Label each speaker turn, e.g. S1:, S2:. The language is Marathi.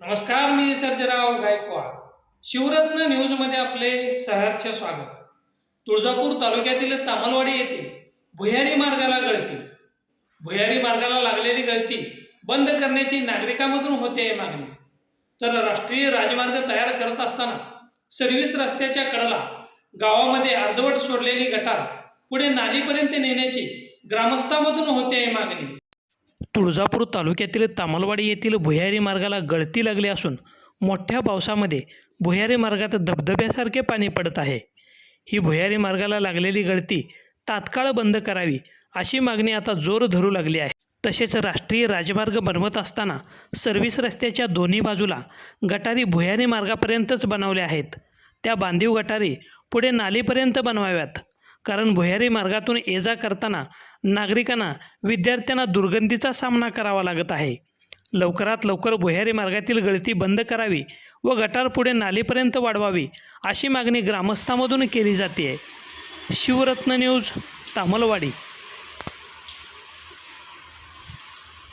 S1: नमस्कार मी सर्जराव गायकवाड. शिवरत्न न्यूजमध्ये आपले सहर्ष स्वागत. तुळजापूर तालुक्यातील तामलवाडी येथे भुयारी मार्गाला गळती. भुयारी मार्गाला लागलेली गळती बंद करण्याची नागरिकांमधून होते मागणी. तर राष्ट्रीय राजमार्ग तयार करत असताना सर्व्हिस रस्त्याच्या कडेला गावामध्ये अर्धवट सोडलेली गटार पुढे नालीपर्यंत नेण्याची ग्रामस्थांमधून होते आहे मागणी. तुळजापूर तालुक्यातील तामलवाडी येथील भुयारी मार्गाला गळती लागली असून मोठ्या पावसामध्ये भुयारी मार्गात धबधब्यासारखे पाणी पडत आहे. ही भुयारी मार्गाला लागलेली गळती तात्काळ बंद करावी अशी मागणी आता जोर धरू लागली आहे. तसेच राष्ट्रीय राजमार्ग बनवत असताना सर्व्हिस रस्त्याच्या दोन्ही बाजूला गटारी भुयारी मार्गापर्यंतच बनवल्या आहेत. त्या बांधीव गटारी पुढे नालीपर्यंत बनवाव्यात. कारण भुयारी मार्गातून ये जा करताना नागरिकांना विद्यार्थ्यांना दुर्गंधीचा सामना करावा लागत आहे. लवकरात लवकर भुयारी मार्गातील गळती बंद करावी व गटार पुढे नालीपर्यंत वाढवावी अशी मागणी ग्रामस्थांमधून केली जाते आहे शिवरत्न न्यूज तामलवाडी.